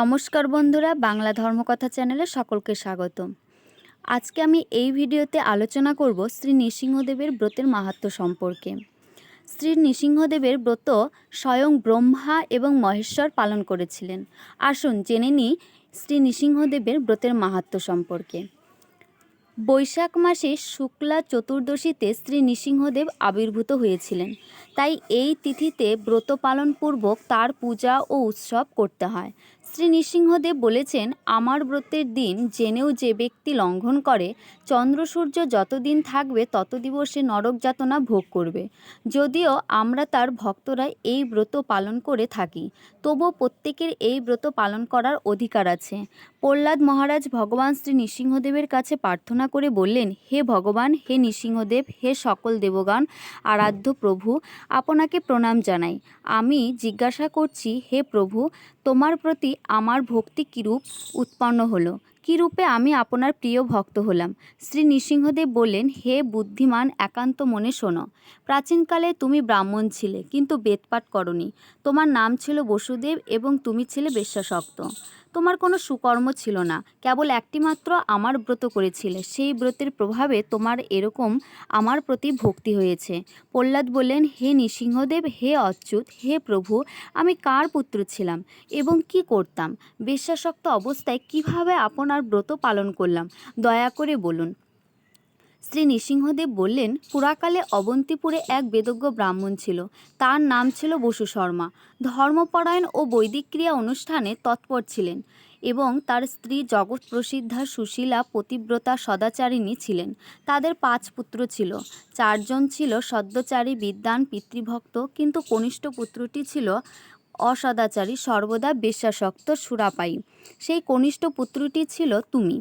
নমস্কার বন্ধুরা, বাংলা ধর্মকথা চ্যানেলে সকলকে স্বাগত আজকে আমি এই ভিডিওতে আলোচনা করব শ্রী নৃসিংহদেবের ব্রতের মাহাত্ম্য সম্পর্কে। শ্রী নৃসিংহদেবের ব্রত স্বয়ং ব্রহ্মা এবং মহেশ্বর পালন করেছিলেন। আসুন জেনে নিই শ্রী নৃসিংহদেবের ব্রতের মাহাত্ম্য সম্পর্কে। বৈশাখ মাসে শুক্লা চতুর্দশীতে শ্রী নৃসিংহদেব আবির্ভূত হয়েছিলেন। তাই এই তিথিতে ব্রত পালনপূর্বক তার পূজা ও উৎসব করতে হয়। শ্রী নৃসিংহদেব বলেছেন, আমার ব্রতের দিন জেনেও যে ব্যক্তি লঙ্ঘন করে চন্দ্র সূর্য যতদিন থাকবে তত দিবসে নরক যাতনা ভোগ করবে। যদিও আমরা তার ভক্তরা এই ব্রত পালন করে থাকি, তবুও প্রত্যেকের এই ব্রত পালন করার অধিকার আছে। প্রহ্লাদ মহারাজ ভগবান শ্রী নৃসিংহদেবের কাছে প্রার্থনা করে বললেন, হে ভগবান, হে নৃসিংহদেব, হে সকল দেবগণ, আরাধ্য প্রভু, আপনাকে প্রণাম জানাই। আমি জিজ্ঞাসা করছি, হে প্রভু তোমার প্রতি আমার ভক্তি কিরূপ উৎপন্ন হলো? কীরূপে আমি আপনার প্রিয় ভক্ত হলাম? শ্রী নৃসিংহদেব বললেন, হে বুদ্ধিমান, একান্ত মনে শোনো। প্রাচীনকালে তুমি ব্রাহ্মণ ছিলে, কিন্তু বেদপাঠ করনি। তোমার নাম ছিল বসুদেব এবং তুমি ছিলে বেশ্যাসক্ত। তোমার কোনো সুকর্ম ছিল না। কেবল একটি মাত্র আমার ব্রত করেছিলে। সেই ব্রতের প্রভাবে তোমার এরকম আমার প্রতি ভক্তি হয়েছে। প্রহ্লাদ বললেন, হে নৃসিংহদেব, হে অচ্যুত, হে প্রভু, আমি কার পুত্র ছিলাম এবং কি করতাম? বিশ্বাসক্ত অবস্থায় কীভাবে আপনার ব্রত পালন করলাম? দয়া করে বলুন। শ্রী নৃসিংহদেব বললেন, পুরাকালে অবন্তিপুরে এক বেদজ্ঞ ব্রাহ্মণ ছিল। তার নাম ছিল বসু শর্মা। ধর্মপরায়ণ ও বৈদিক ক্রিয়া অনুষ্ঠানে তৎপর ছিলেন এবং তার স্ত্রী জগৎ প্রসিদ্ধা সুশীলা পতিব্রতা সদাচারিণী ছিলেন। তাদের পাঁচ পুত্র ছিল। চারজন ছিল সদ্যচারী বিদ্বান পিতৃভক্ত, কিন্তু কনিষ্ঠ পুত্রটি ছিল অসদাচারী, সর্বদা বেশ্যাসক্ত সুরাপায়ী। সেই কনিষ্ঠ পুত্রটি ছিল তুমি।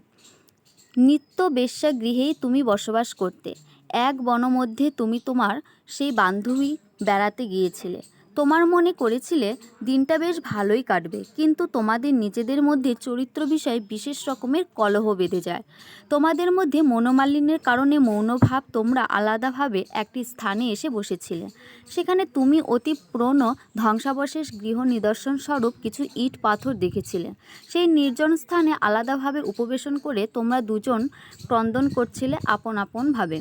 নিত্য বেশ্যা গৃহেই তুমি বসবাস করতে। এক বনমধ্যে তুমি তোমার সেই বান্ধবী বেড়াতে গিয়েছিলে। তোমার মনে করেছিলে দিনটা বেশ ভালোই কাটবে, কিন্তু তোমাদের নিজেদের মধ্যে চরিত্র বিষয়ে বিশেষ রকমের কলহ বেঁধে যায়। তোমাদের মধ্যে মনোমালিন্যের কারণে মৌনভাব তোমরা আলাদাভাবে একটি স্থানে এসে বসেছিলে। সেখানে তুমি অতি পুরনো ধ্বংসাবশেষ গৃহ নিদর্শন স্বরূপ কিছু ইট পাথর দেখেছিলে। সেই নির্জন স্থানে আলাদাভাবে উপবেশন করে তোমরা দুজন ক্রন্দন করছিলে আপন আপনভাবে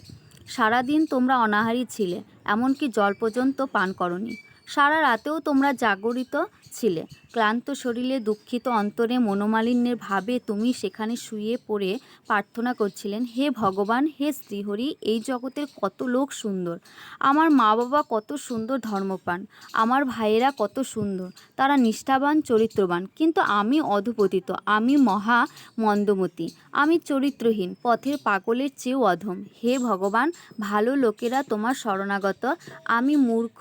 সারাদিন তোমরা অনাহারী ছিলে, এমনকি জল পর্যন্ত পান করনি। সারা রাতেও তোমরা জাগরিত ছিলে। ক্লান্ত শরীরে দুঃখিত অন্তরে মনোমালিন্যের ভাবে তুমি সেখানে শুয়ে পড়ে প্রার্থনা করছিলেন, হে ভগবান, হে শ্রীহরি, এই জগতের কত লোক সুন্দর। আমার মা বাবা কত সুন্দর ধর্মপান আমার ভাইয়েরা কত সুন্দর। তারা নিষ্ঠাবান, চরিত্রবান। কিন্তু আমি অধপতিত, আমি মহা মন্দমতি। আমি চরিত্রহীন, পথের পাগলের চেয়েও অধম। হে ভগবান, ভালো লোকেরা তোমার শরণাগত। আমি মূর্খ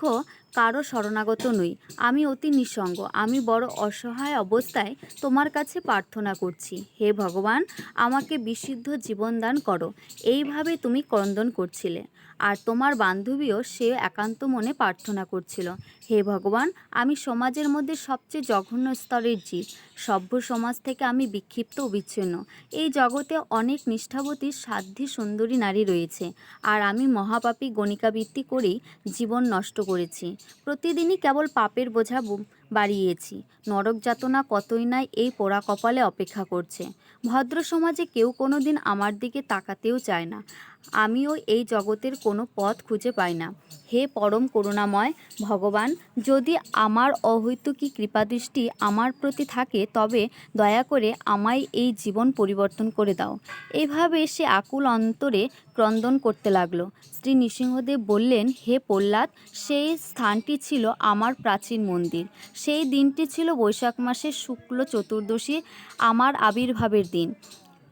কারও শরণাগত নই। আমি অতি নিঃসঙ্গ। আমি বড় অসহায় অবস্থায় তোমার কাছে প্রার্থনা করছি। হে ভগবান, আমাকে বিশুদ্ধ জীবন দান করো। এইভাবে তুমি ক্রন্দন করছিলে। আর তোমার বান্ধবীও সে একান্ত মনে প্রার্থনা করছিল। হে ভগবান, আমি সমাজের মধ্যে সবচেয়ে জঘন্য স্তরের জীব। সভ্য সমাজ থেকে আমি বিক্ষিপ্ত বিচ্ছিন্ন। এই জগতে অনেক নিষ্ঠাবতী, সাধ্যী, সুন্দরী নারী রয়েছে। আর আমি মহাপাপী, গণিকাবৃত্তি করেই জীবন নষ্ট করেছি। প্রতিদিনই কেবল পাপের বোঝা বাড়িয়েছি। নরক যাতনা কতই নাই এই পোড়া কপালে অপেক্ষা করছে। ভদ্র সমাজে কেউ কোনো দিন আমার দিকে তাকাতেও চায় না। আমিও এই জগতের কোনো পথ খুঁজে পাই না। হে পরম করুণাময় ভগবান, যদি আমার অহৈতুকী কৃপাদৃষ্টি আমার প্রতি থাকে, তবে দয়া করে আমায় এই জীবন পরিবর্তন করে দাও। এভাবে সে আকুল অন্তরে ক্রন্দন করতে লাগল। শ্রী নৃসিংহদেব বললেন, হে প্রহ্লাদ, সেই স্থানটি ছিল আমার প্রাচীন মন্দির। সেই দিনটি ছিল বৈশাখ মাসের শুক্ল চতুর্দশী আমার আবির্ভাবের দিন।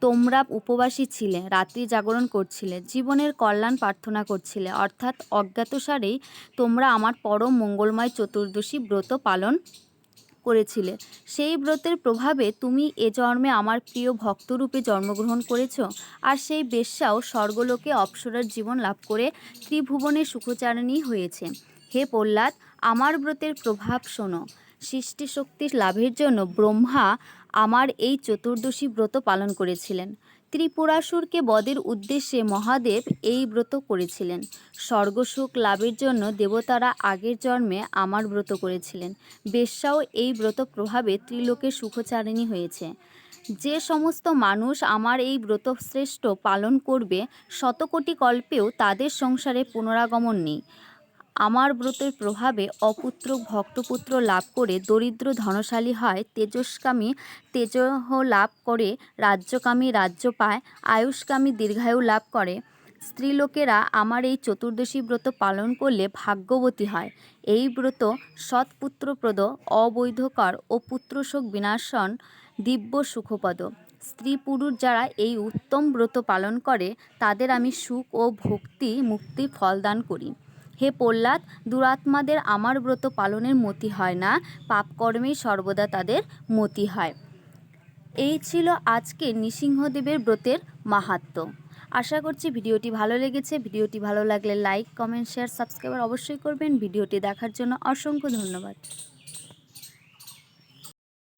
তোমরা উপবাসী ছিলে, রাত্রি জাগরণ করছিলে, জীবনের কল্যাণ প্রার্থনা করছিলে, অর্থাৎ অজ্ঞাতসারেই তোমরা আমার পরম মঙ্গলময় চতুর্দশী ব্রত পালন করেছিলে। সেই ব্রতের প্রভাবে তুমি এ জন্মে আমার প্রিয় ভক্তরূপে জন্মগ্রহণ করেছ আর সেই বেশ্যাও স্বর্গলোকে অপ্সরার জীবন লাভ করে ত্রিভুবনে সুখচারিণী হয়েছে। হে প্রহ্লাদ, আমার ব্রতের প্রভাব শোনো। সৃষ্টি শক্তির লাভের জন্য ব্রহ্মা আমার এই চতুর্দশী ব্রত পালন করেছিলেন। ত্রিপুরাসুরকে বদের উদ্দেশ্যে মহাদেব এই ব্রত করেছিলেন। স্বর্গসুখ লাভের জন্য দেবতারা আগের জন্মে আমার ব্রত করেছিলেন। বেশ্যাও এই ব্রত প্রভাবে ত্রিলোকে সুখচারিণী হয়েছে। যে সমস্ত মানুষ আমার এই ব্রত শ্রেষ্ঠ পালন করবে, শতকোটি কল্পেও তাদের সংসারে পুনরাগমন নেই। আমার ব্রতের প্রভাবে অপুত্র, ভক্তপুত্র লাভ করে দরিদ্র ধনশালী হয়, তেজস্কামী তেজহ লাভ করে রাজ্যকামী রাজ্য পায়, আয়ুষ্কামী দীর্ঘায়ু লাভ করে। স্ত্রীলোকেরা আমার এই চতুর্দশী ব্রত পালন করলে ভাগ্যবতী হয়। এই ব্রত সৎপুত্রপ্রদ, অবৈধকর ও পুত্রশোক বিনাশন দিব্য সুখপদ। স্ত্রী পুরুষ যারা এই উত্তম ব্রত পালন করে, তাদের আমি সুখ ও ভক্তি মুক্তি ফল দান করি। হে প্রহ্লাদ, দুরাত্মাদের আমার ব্রত পালনের মতি হয় না, পাপকর্মেই সর্বদা তাদের মতি হয়। এই ছিল আজকে নৃসিংহদেবের ব্রতের মাহাত্ম। আশা করছি ভিডিওটি ভালো লেগেছে। ভিডিওটি ভালো লাগলে লাইক, কমেন্ট, শেয়ার সাবস্ক্রাইবার অবশ্যই করবেন। ভিডিওটি দেখার জন্য অসংখ্য ধন্যবাদ।